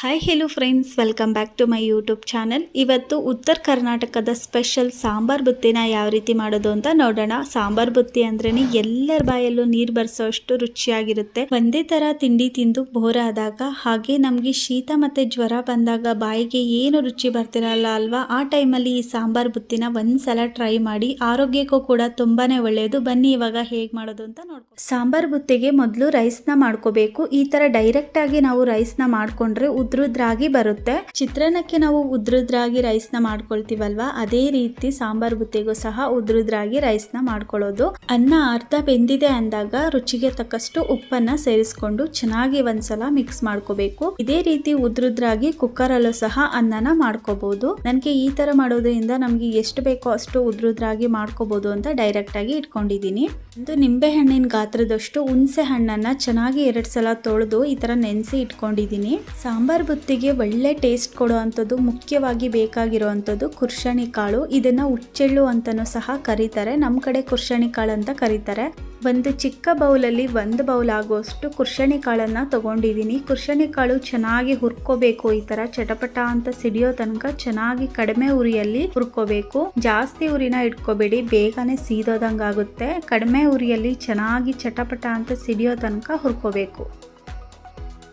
Hi hello friends welcome back to my YouTube channel ಇವತ್ತು ಉತ್ತರ ಕರ್ನಾಟಕದ ಸ್ಪೆಷಲ್ ಸಾಂಬಾರ್ ಬುತ್ತಿನ ಯಾವ ರೀತಿ ಮಾಡೋದು ಅಂತ ನೋಡೋಣ. ಸಾಂಬಾರ್ ಬುತ್ತಿ ಅಂದ್ರೇ ಎಲ್ಲರ ಬಾಯಲ್ಲೂ ನೀರು ಬರ್ಸೋಷ್ಟು ರುಚಿಯಾಗಿರುತ್ತೆ. ಒಂದೇ ತರ ತಿಂಡಿ ತಿಂದು ಬೋರ್ ಆದಾಗ, ಹಾಗೆ ನಮಗೆ ಶೀತ ಮತ್ತೆ ಜ್ವರ ಬಂದಾಗ ಬಾಯಿಗೆ ಏನು ರುಚಿ ಬರ್ತಿರಲ್ಲ ಅಲ್ವಾ, ಆ ಟೈಮಲ್ಲಿ ಈ ಸಾಂಬಾರ್ ಬುತ್ತಿನ ಒಂದ್ಸಲ ಟ್ರೈ ಮಾಡಿ, ಆರೋಗ್ಯಕ್ಕೂ ಕೂಡ ತುಂಬಾನೇ ಒಳ್ಳೆಯದು ಬನ್ನಿ ಇವಾಗ ಹೇಗೆ ಮಾಡೋದು ಅಂತ ನೋಡ್ಕೊ ಸಾಂಬಾರ್ ಬುತ್ತಿಗೆ ಮೊದಲು ರೈಸ್ನ ಮಾಡ್ಕೋಬೇಕು. ಈ ತರ ಡೈರೆಕ್ಟ್ ಆಗಿ ನಾವು ರೈಸ್ನ ಮಾಡ್ಕೊಂಡ್ರೆ ಉದ್ರುದ್ರಾಗಿ ಬರುತ್ತೆ. ಚಿತ್ರಾನ್ನಕ್ಕೆ ನಾವು ಉದ್ರುದ್ರಾಗಿ ರೈಸ್ನ ಮಾಡ್ಕೊಳ್ತೀವಲ್ವಾ? ಅದೇ ರೀತಿ ಸಾಂಬಾರ್ ಬುತ್ತಿಗೂ ಸಹ ಉದ್ರುದ್ರಾಗಿ ರೈಸ್ನ ಮಾಡ್ಕೊಳ್ಳೋದು. ಅನ್ನ ಅರ್ಧ ಬೆಂದಿದೆ ಅಂದಾಗ ರುಚಿಗೆ ತಕ್ಕಷ್ಟು ಉಪ್ಪನ್ನ ಸೇರಿಸ್ಕೊಂಡು ಚೆನ್ನಾಗಿ ಒಂದ್ಸಲ ಮಿಕ್ಸ್ ಮಾಡ್ಕೋಬೇಕು. ಇದೇ ರೀತಿ ಉದ್ರುದ್ರಾಗಿ ಕುಕ್ಕರ್ ಅಲ್ಲೂ ಸಹ ಅನ್ನನ ಮಾಡ್ಕೋಬಹುದು ನನಗೆ ಈ ತರ ಮಾಡೋದ್ರಿಂದ ನಮ್ಗೆ ಎಷ್ಟು ಬೇಕೋ ಅಷ್ಟು ಉದ್ರುದ್ರಾಗಿ ಮಾಡ್ಕೋಬಹುದು ಅಂತ ಡೈರೆಕ್ಟ್ ಆಗಿ ಇಟ್ಕೊಂಡಿದ್ದೀನಿ. ಒಂದು ನಿಂಬೆ ಹಣ್ಣಿನ ಗಾತ್ರದಷ್ಟು ಹುಣಸೆ ಹಣ್ಣನ್ನು ಚೆನ್ನಾಗಿ ಎರಡು ಸಲ ತೊಳೆದು ಈ ತರ ನೆನೆಸಿ ಇಟ್ಕೊಂಡಿದ್ದೀನಿ. ಸಾಂಬಾರ್ ಬುತ್ತಿಗೆ ಒಳ್ಳೆ ಟೇಸ್ಟ್ ಕೊಡೋ ಅಂಥದ್ದು, ಮುಖ್ಯವಾಗಿ ಬೇಕಾಗಿರುವಂಥದ್ದು ಕುರ್ಷಣಿ ಕಾಳು. ಇದನ್ನ ಹುಚ್ಚೆಳ್ಳು ಅಂತಾನೂ ಸಹ ಕರೀತಾರೆ. ನಮ್ಮ ಕಡೆ ಕುರ್ಷಣಿ ಕಾಳು ಅಂತ ಕರೀತಾರೆ. ಒಂದು ಚಿಕ್ಕ ಬೌಲಲ್ಲಿ ಒಂದು ಬೌಲ್ ಆಗೋಷ್ಟು ಕುರ್ಷಣಿ ಕಾಳನ್ನು ತಗೊಂಡಿದ್ದೀನಿ ಕುರ್ಷಣಿ ಕಾಳು ಚೆನ್ನಾಗಿ ಹುರ್ಕೋಬೇಕು. ಈ ಥರ ಚಟಪಟ ಅಂತ ಸಿಡಿಯೋ ತನಕ ಚೆನ್ನಾಗಿ ಕಡಿಮೆ ಉರಿಯಲ್ಲಿ ಹುರ್ಕೋಬೇಕು. ಜಾಸ್ತಿ ಉರಿನ ಇಟ್ಕೋಬೇಡಿ. ಬೇಗನೆ ಸೀದೋದಂಗಾಗುತ್ತೆ ಕಡಿಮೆ ಉರಿಯಲ್ಲಿ ಚೆನ್ನಾಗಿ ಚಟಪಟ ಅಂತ ಸಿಡಿಯೋ ತನಕ ಹುರ್ಕೋಬೇಕು.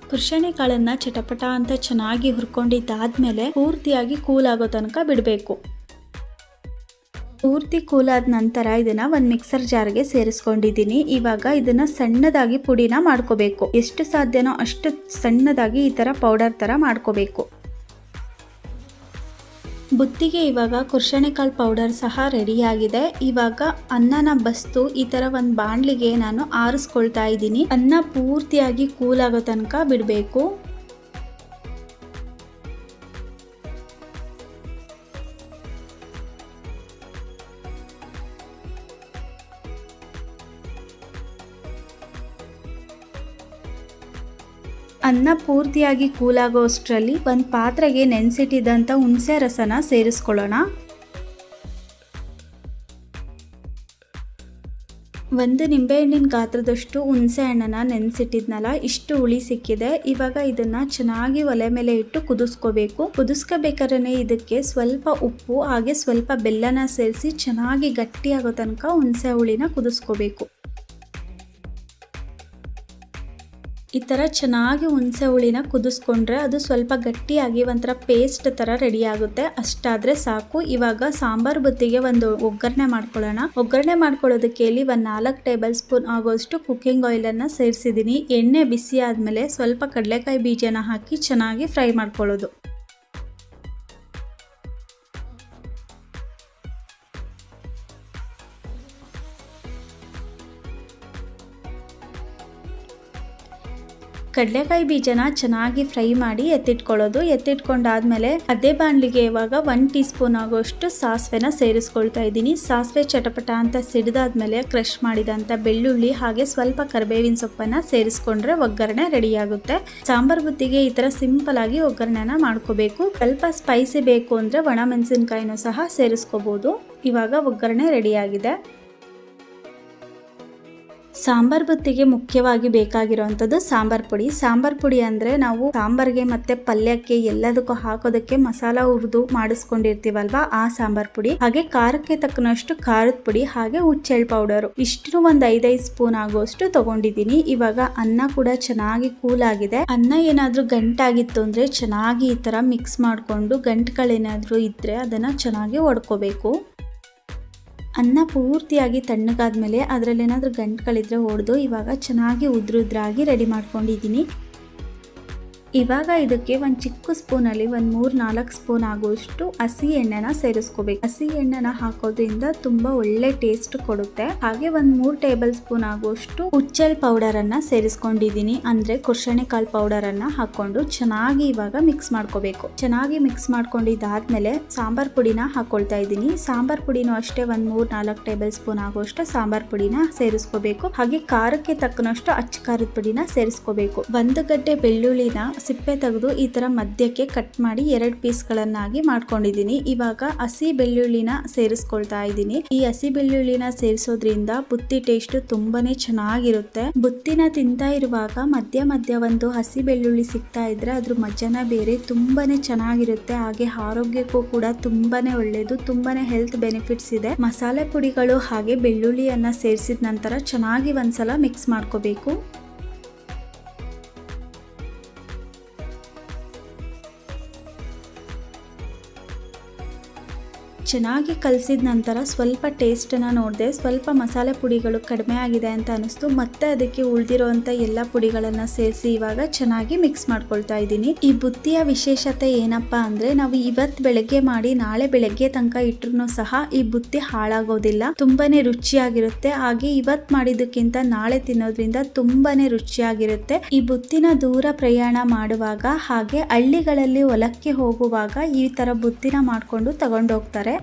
ಕುರ್ಷಣಿ ಕಾಳನ್ನು ಚಟಪಟ ಅಂತ ಚೆನ್ನಾಗಿ ಹುರ್ಕೊಂಡಿದ್ದಾದ್ಮೇಲೆ ಪೂರ್ತಿಯಾಗಿ ಕೂಲ್ ಆಗೋ ತನಕ ಬಿಡಬೇಕು. ಪೂರ್ತಿ ಕೂಲ್ ಆದ ನಂತರ ಇದನ್ನ ಒಂದು ಮಿಕ್ಸರ್ ಜಾರ್ಗೆ ಸೇರಿಸ್ಕೊಂಡಿದ್ದೀನಿ. ಇವಾಗ ಇದನ್ನ ಸಣ್ಣದಾಗಿ ಪುಡಿನ ಮಾಡ್ಕೋಬೇಕು. ಎಷ್ಟು ಸಾಧ್ಯನೋ ಅಷ್ಟು ಸಣ್ಣದಾಗಿ ಈ ತರ ಪೌಡರ್ ತರ ಮಾಡ್ಕೋಬೇಕು. ಬುತ್ತಿಗೆ ಇವಾಗ ಕುರ್ಷಣಿಕಾಳು ಪೌಡರ್ ಸಹ ರೆಡಿಯಾಗಿದೆ ಇವಾಗ ಅನ್ನನ ಬಸ್ತು ಈ ತರ ಒಂದು ಬಾಣ್ಲಿಗೆ ನಾನು ಆರಿಸ್ಕೊಳ್ತಾ ಇದ್ದೀನಿ. ಅನ್ನ ಪೂರ್ತಿಯಾಗಿ ಕೂಲ್ ಆಗೋ ತನಕ ಬಿಡಬೇಕು. ಅನ್ನ ಪೂರ್ತಿಯಾಗಿ ಕೂಲಾಗೋ ಅಷ್ಟರಲ್ಲಿ ಒಂದು ಪಾತ್ರೆಗೆ ನೆನೆಸಿಟ್ಟಿದ್ದಂಥ ಹುಣಸೆ ರಸನ ಸೇರಿಸ್ಕೊಳ್ಳೋಣ. ಒಂದು ನಿಂಬೆಹಣ್ಣಿನ ಗಾತ್ರದಷ್ಟು ಹುಣಸೆ ಹಣ್ಣನ್ನು ನೆನೆಸಿಟ್ಟಿದ್ನಲ್ಲ, ಇಷ್ಟು ಹುಳಿ ಸಿಕ್ಕಿದೆ. ಇವಾಗ ಇದನ್ನು ಚೆನ್ನಾಗಿ ಒಲೆ ಮೇಲೆ ಇಟ್ಟು ಕುದಿಸ್ಕೋಬೇಕು. ಕುದಿಸ್ಕೋಬೇಕಾದ್ರೆ ಇದಕ್ಕೆ ಸ್ವಲ್ಪ ಉಪ್ಪು, ಹಾಗೆ ಸ್ವಲ್ಪ ಬೆಲ್ಲನ ಸೇರಿಸಿ ಚೆನ್ನಾಗಿ ಗಟ್ಟಿಯಾಗೋ ತನಕ ಹುಣಸೆ ಹುಳಿನ ಕುದಿಸ್ಕೋಬೇಕು. ಈ ಥರ ಚೆನ್ನಾಗಿ ಹುಣಸೆ ಹುಳಿನ ಕುದಿಸ್ಕೊಂಡ್ರೆ ಅದು ಸ್ವಲ್ಪ ಗಟ್ಟಿಯಾಗಿ ಒಂಥರ ಪೇಸ್ಟ್ ಥರ ರೆಡಿ ಆಗುತ್ತೆ. ಅಷ್ಟಾದರೆ ಸಾಕು. ಇವಾಗ ಸಾಂಬಾರ್ ಬುತ್ತಿಗೆ ಒಂದು ಒಗ್ಗರಣೆ ಮಾಡ್ಕೊಳ್ಳೋಣ. ಒಗ್ಗರಣೆ ಮಾಡ್ಕೊಳ್ಳೋದಕ್ಕೆ ಇಲ್ಲಿ ಒಂದು ನಾಲ್ಕು ಟೇಬಲ್ ಸ್ಪೂನ್ ಆಗೋಷ್ಟು ಕುಕ್ಕಿಂಗ್ ಆಯಿಲನ್ನು ಸೇರಿಸಿದ್ದೀನಿ. ಎಣ್ಣೆ ಬಿಸಿ ಆದಮೇಲೆ ಸ್ವಲ್ಪ ಕಡಲೆಕಾಯಿ ಬೀಜನ ಹಾಕಿ ಚೆನ್ನಾಗಿ ಫ್ರೈ ಮಾಡ್ಕೊಳ್ಳೋದು. ಕಡಲೆಕಾಯಿ ಬೀಜನ ಚೆನ್ನಾಗಿ ಫ್ರೈ ಮಾಡಿ ಎತ್ತಿಟ್ಕೊಳ್ಳೋದು. ಎತ್ತಿಟ್ಕೊಂಡಾದ್ಮೇಲೆ ಅದೇ ಬಾಣಲಿಗೆ ಇವಾಗ ಒನ್ ಟೀ ಸ್ಪೂನ್ ಆಗೋಷ್ಟು ಸಾಸಿವೆನ ಸೇರಿಸ್ಕೊಳ್ತಾ ಇದ್ದೀನಿ. ಸಾಸಿವೆ ಚಟಪಟ ಅಂತ ಸಿಡಿದಾದ್ಮೇಲೆ ಕ್ರಷ್ ಮಾಡಿದಂಥ ಬೆಳ್ಳುಳ್ಳಿ ಹಾಗೆ ಸ್ವಲ್ಪ ಕರಿಬೇವಿನ ಸೊಪ್ಪನ್ನ ಸೇರಿಸ್ಕೊಂಡ್ರೆ ಒಗ್ಗರಣೆ ರೆಡಿ ಆಗುತ್ತೆ ಸಾಂಬಾರ್ ಬುತ್ತಿಗೆ ಈ ತರ ಸಿಂಪಲ್ ಆಗಿ ಒಗ್ಗರಣೆನ ಮಾಡ್ಕೋಬೇಕು. ಸ್ವಲ್ಪ ಸ್ಪೈಸಿ ಬೇಕು ಅಂದ್ರೆ ಒಣ ಮೆಣಸಿನ್ಕಾಯಿನೂ ಸಹ ಸೇರಿಸ್ಕೋಬಹುದು ಇವಾಗ ಒಗ್ಗರಣೆ ರೆಡಿ ಆಗಿದೆ ಸಾಂಬಾರ್ ಬುತ್ತಿಗೆ ಮುಖ್ಯವಾಗಿ ಬೇಕಾಗಿರುವಂಥದ್ದು ಸಾಂಬಾರ್ ಪುಡಿ. ಸಾಂಬಾರ್ ಪುಡಿ ಅಂದರೆ ನಾವು ಸಾಂಬಾರ್ಗೆ ಮತ್ತೆ ಪಲ್ಯಕ್ಕೆ ಎಲ್ಲದಕ್ಕೂ ಹಾಕೋದಕ್ಕೆ ಮಸಾಲ ಹುರಿದು ಮಾಡಿಸ್ಕೊಂಡಿರ್ತೀವಲ್ವಾ ಆ ಸಾಂಬಾರ್ ಪುಡಿ. ಹಾಗೆ ಖಾರಕ್ಕೆ ತಕ್ಕನಷ್ಟು ಖಾರದ ಪುಡಿ, ಹಾಗೆ ಹುಚ್ಚೆಳ್ ಪೌಡರ್ ಇಷ್ಟು ಒಂದು ಐದೈದು ಸ್ಪೂನ್ ಆಗುವಷ್ಟು ತಗೊಂಡಿದ್ದೀನಿ. ಇವಾಗ ಅನ್ನ ಕೂಡ ಚೆನ್ನಾಗಿ ಕೂಲ್ ಆಗಿದೆ. ಅನ್ನ ಏನಾದ್ರೂ ಗಂಟಾಗಿತ್ತು ಅಂದ್ರೆ ಚೆನ್ನಾಗಿ ಈ ತರ ಮಿಕ್ಸ್ ಮಾಡಿಕೊಂಡು ಗಂಟುಗಳೇನಾದ್ರೂ ಇದ್ರೆ ಅದನ್ನ ಚೆನ್ನಾಗಿ ಒಡ್ಕೋಬೇಕು. ಅನ್ನ ಪೂರ್ತಿಯಾಗಿ ತಣ್ಣಗಾದ್ಮೇಲೆ ಅದರಲ್ಲಿ ಏನಾದರೂ ಗಂಟುಗಳಿದ್ರೆ ಹೊಡೆದು ಇವಾಗ ಚೆನ್ನಾಗಿ ಉದ್ರುದ್ರಾಗಿ ರೆಡಿ ಮಾಡ್ಕೊಂಡಿದ್ದೀನಿ. ಇವಾಗ ಇದಕ್ಕೆ ಒಂದು ಚಿಕ್ಕ ಸ್ಪೂನಲ್ಲಿ ಒಂದು ಮೂರು ನಾಲ್ಕು ಸ್ಪೂನ್ ಆಗುವಷ್ಟು ಹಸಿ ಎಣ್ಣೆನ ಸೇರಿಸ್ಕೋಬೇಕು. ಹಸಿ ಎಣ್ಣೆನ ಹಾಕೋದ್ರಿಂದ ತುಂಬಾ ಒಳ್ಳೆ ಟೇಸ್ಟ್ ಕೊಡುತ್ತೆ. ಹಾಗೆ ಒಂದು ಮೂರು ಟೇಬಲ್ ಸ್ಪೂನ್ ಆಗುವಷ್ಟು ಉಚ್ಚಲ್ ಪೌಡರ್ ಅನ್ನ ಸೇರಿಸ್ಕೊಂಡಿದ್ದೀನಿ. ಅಂದ್ರೆ ಕುರ್ಷಣೆ ಕಾಳು ಪೌಡರ್ ಅನ್ನ ಹಾಕೊಂಡು ಚೆನ್ನಾಗಿ ಇವಾಗ ಮಿಕ್ಸ್ ಮಾಡ್ಕೋಬೇಕು. ಚೆನ್ನಾಗಿ ಮಿಕ್ಸ್ ಮಾಡ್ಕೊಂಡಿದ್ದಾದ್ಮೇಲೆ ಸಾಂಬಾರ್ ಪುಡಿನ ಹಾಕೊಳ್ತಾ ಇದ್ದೀನಿ. ಸಾಂಬಾರ್ ಪುಡಿನೂ ಅಷ್ಟೇ ಒಂದು ಮೂರು ನಾಲ್ಕು ಟೇಬಲ್ ಸ್ಪೂನ್ ಆಗುವಷ್ಟು ಸಾಂಬಾರ್ ಪುಡಿನ ಸೇರಿಸ್ಕೋಬೇಕು. ಹಾಗೆ ಖಾರಕ್ಕೆ ತಕ್ಕನಷ್ಟು ಅಚ್ಚ ಖಾರದ ಪುಡಿನ ಸೇರಿಸ್ಕೋಬೇಕು. ಒಂದು ಗಡ್ಡೆ ಬೆಳ್ಳುಳ್ಳಿನ ಸಿಪ್ಪೆ ತೆಗೆದು ಈ ತರ ಮಧ್ಯಕ್ಕೆ ಕಟ್ ಮಾಡಿ ಎರಡು ಪೀಸ್ಗಳನ್ನಾಗಿ ಮಾಡ್ಕೊಂಡಿದ್ದೀನಿ. ಇವಾಗ ಹಸಿ ಬೆಳ್ಳುಳ್ಳಿನ ಸೇರಿಸ್ಕೊಳ್ತಾ ಇದ್ದೀನಿ. ಈ ಹಸಿ ಬೆಳ್ಳುಳ್ಳಿನ ಸೇರಿಸೋದ್ರಿಂದ ಬುತ್ತಿ ಟೇಸ್ಟ್ ತುಂಬಾನೇ ಚೆನ್ನಾಗಿರುತ್ತೆ. ಬುತ್ತಿನ ತಿಂತಾ ಇರುವಾಗ ಮಧ್ಯ ಮಧ್ಯ ಒಂದು ಹಸಿ ಬೆಳ್ಳುಳ್ಳಿ ಸಿಗ್ತಾ ಇದ್ರೆ ಅದ್ರ ಮಜಾನ ಬೇರೆ ತುಂಬಾನೇ ಚೆನ್ನಾಗಿರುತ್ತೆ. ಹಾಗೆ ಆರೋಗ್ಯಕ್ಕೂ ಕೂಡ ತುಂಬಾನೇ ಒಳ್ಳೆಯದು ತುಂಬಾನೇ ಹೆಲ್ತ್ ಬೆನಿಫಿಟ್ಸ್ ಇದೆ. ಮಸಾಲೆ ಪುಡಿಗಳು ಹಾಗೆ ಬೆಳ್ಳುಳ್ಳಿಯನ್ನ ಸೇರಿಸಿದ ನಂತರ ಚೆನ್ನಾಗಿ ಒಂದ್ಸಲ ಮಿಕ್ಸ್ ಮಾಡ್ಕೋಬೇಕು. ಚೆನ್ನಾಗಿ ಕಲಸಿದ ನಂತರ ಸ್ವಲ್ಪ ಟೇಸ್ಟನ್ನು ನೋಡಿದೆ, ಸ್ವಲ್ಪ ಮಸಾಲೆ ಪುಡಿಗಳು ಕಡಿಮೆ ಆಗಿದೆ ಅಂತ ಅನಿಸ್ತು. ಮತ್ತೆ ಅದಕ್ಕೆ ಉಳಿದಿರುವಂಥ ಎಲ್ಲ ಪುಡಿಗಳನ್ನು ಸೇರಿಸಿ ಇವಾಗ ಚೆನ್ನಾಗಿ ಮಿಕ್ಸ್ ಮಾಡ್ಕೊಳ್ತಾ ಇದ್ದೀನಿ. ಈ ಬುತ್ತಿಯ ವಿಶೇಷತೆ ಏನಪ್ಪಾ ಅಂದರೆ, ನಾವು ಇವತ್ತು ಬೆಳಗ್ಗೆ ಮಾಡಿ ನಾಳೆ ಬೆಳಗ್ಗೆ ತನಕ ಇಟ್ಟರು ಸಹ ಈ ಬುತ್ತಿ ಹಾಳಾಗೋದಿಲ್ಲ. ತುಂಬಾನೇ ರುಚಿಯಾಗಿರುತ್ತೆ. ಹಾಗೆ ಇವತ್ತು ಮಾಡಿದ್ದಕ್ಕಿಂತ ನಾಳೆ ತಿನ್ನೋದ್ರಿಂದ ತುಂಬಾನೇ ರುಚಿಯಾಗಿರುತ್ತೆ. ಈ ಬುತ್ತಿನ ದೂರ ಪ್ರಯಾಣ ಮಾಡುವಾಗ ಹಾಗೆ ಹಳ್ಳಿಗಳಲ್ಲಿ ಹೊಲಕ್ಕೆ ಹೋಗುವಾಗ ಈ ತರ ಬುತ್ತಿನ ಮಾಡಿಕೊಂಡು ತಗೊಂಡೋಗ್ತಾರೆ.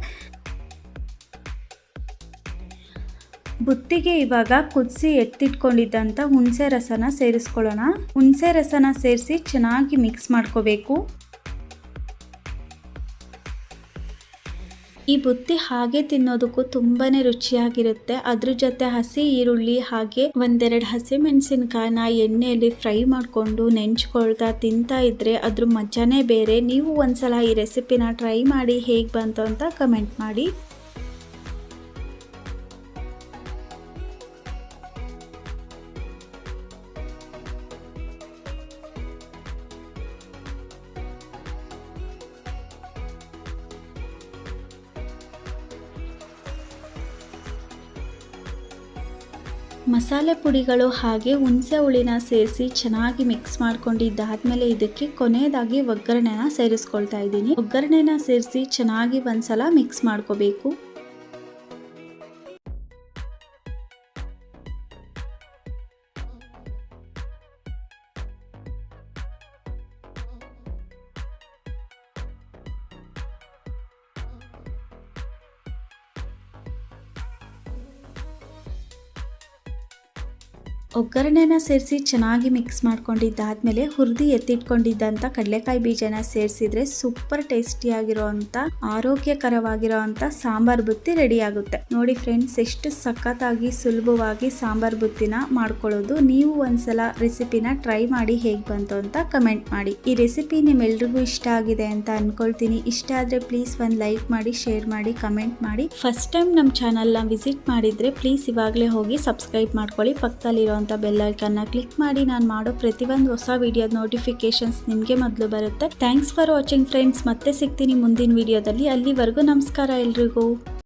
ಬುತ್ತಿಗೆ ಇವಾಗ ಕುದಿಸಿ ಎತ್ತಿಟ್ಕೊಂಡಿದ್ದಂಥ ಹುಣಸೆ ರಸನ ಸೇರಿಸ್ಕೊಳ್ಳೋಣ. ಹುಣಸೆ ರಸನ ಸೇರಿಸಿ ಚೆನ್ನಾಗಿ ಮಿಕ್ಸ್ ಮಾಡ್ಕೋಬೇಕು. ಈ ಬುತ್ತಿ ಹಾಗೆ ತಿನ್ನೋದಕ್ಕೂ ತುಂಬಾನೇ ರುಚಿಯಾಗಿರುತ್ತೆ. ಅದ್ರ ಜೊತೆ ಹಸಿ ಈರುಳ್ಳಿ ಹಾಗೆ ಒಂದೆರಡು ಹಸಿ ಮೆಣಸಿನಕಾಯಿನ ಎಣ್ಣೆಯಲ್ಲಿ ಫ್ರೈ ಮಾಡಿಕೊಂಡು ನೆಂಚ್ಕೊಳ್ತಾ ತಿಂತಾ ಇದ್ರೆ ಅದ್ರ ಮಜಾನೇ ಬೇರೆ. ನೀವು ಒಂದ್ಸಲ ಈ ರೆಸಿಪಿನ ಟ್ರೈ ಮಾಡಿ ಹೇಗ್ ಬಂತು ಅಂತ ಕಮೆಂಟ್ ಮಾಡಿ. ಮಸಾಲೆ ಪುಡಿಗಳು ಹಾಗೆ ಹುಣಸೆ ಹುಳಿನ ಸೇರಿಸಿ ಚೆನ್ನಾಗಿ ಮಿಕ್ಸ್ ಮಾಡ್ಕೊಂಡಿದ್ದಾದ್ಮೇಲೆ ಇದಕ್ಕೆ ಕೊನೆಯದಾಗಿ ಒಗ್ಗರಣೆನ ಸೇರಿಸ್ಕೊಳ್ತಾ ಇದ್ದೀನಿ. ಒಗ್ಗರಣೆನ ಸೇರಿಸಿ ಚೆನ್ನಾಗಿ ಒಂದ್ಸಲ ಮಿಕ್ಸ್ ಮಾಡ್ಕೋಬೇಕು. ಒಗ್ಗರಣೆನ ಸೇರಿಸಿ ಚೆನ್ನಾಗಿ ಮಿಕ್ಸ್ ಮಾಡ್ಕೊಂಡಿದ್ದಾದ್ಮೇಲೆ ಹುರಿದಿ ಎತ್ತಿಟ್ಕೊಂಡಿದ್ದಂಥ ಕಡಲೆಕಾಯಿ ಬೀಜನ ಸೇರಿಸಿದ್ರೆ ಸೂಪರ್ ಟೇಸ್ಟಿಯಾಗಿರೋವಂಥ ಆರೋಗ್ಯಕರವಾಗಿರೋವಂಥ ಸಾಂಬಾರ್ ಬುತ್ತಿ ರೆಡಿ ಆಗುತ್ತೆ ನೋಡಿ ಫ್ರೆಂಡ್ಸ್ ಎಷ್ಟು ಸಖತ್ತಾಗಿ ಸುಲಭವಾಗಿ ಸಾಂಬಾರ್ ಬುತ್ತಿನ ಮಾಡ್ಕೊಳ್ಳೋದು. ನೀವು ಒಂದ್ಸಲ ರೆಸಿಪಿನ ಟ್ರೈ ಮಾಡಿ ಹೇಗೆ ಬಂತು ಅಂತ ಕಮೆಂಟ್ ಮಾಡಿ. ಈ ರೆಸಿಪಿ ನಿಮ್ಮೆಲ್ರಿಗೂ ಇಷ್ಟ ಆಗಿದೆ ಅಂತ ಅನ್ಕೊಳ್ತೀನಿ. ಇಷ್ಟ ಆದರೆ ಪ್ಲೀಸ್ ಒಂದು ಲೈಕ್ ಮಾಡಿ ಶೇರ್ ಮಾಡಿ ಕಮೆಂಟ್ ಮಾಡಿ. ಫಸ್ಟ್ ಟೈಮ್ ನಮ್ಮ ಚಾನಲ್ನ ವಿಸಿಟ್ ಮಾಡಿದರೆ ಪ್ಲೀಸ್ ಇವಾಗಲೇ ಹೋಗಿ ಸಬ್ಸ್ಕ್ರೈಬ್ ಮಾಡ್ಕೊಳ್ಳಿ. ಪಕ್ಕದಲ್ಲಿರೋ ಅಂತ ಬೆಲ್ ಐಕನ್ನ ಕ್ಲಿಕ್ ಮಾಡಿ ನಾನು ಮಾಡೋ ಪ್ರತಿಯೊಂದು ಹೊಸ ವಿಡಿಯೋದ ನೋಟಿಫಿಕೇಶನ್ಸ್ ನಿಮಗೆ ಮೊದಲು ಬರುತ್ತೆ. ಥ್ಯಾಂಕ್ಸ್ ಫಾರ್ ವಾಚಿಂಗ್ ಫ್ರೆಂಡ್ಸ್ ಮತ್ತೆ ಸಿಗ್ತೀನಿ ಮುಂದಿನ ವಿಡಿಯೋದಲ್ಲಿ ಅಲ್ಲಿವರೆಗೂ ನಮಸ್ಕಾರ ಎಲ್ರಿಗೂ.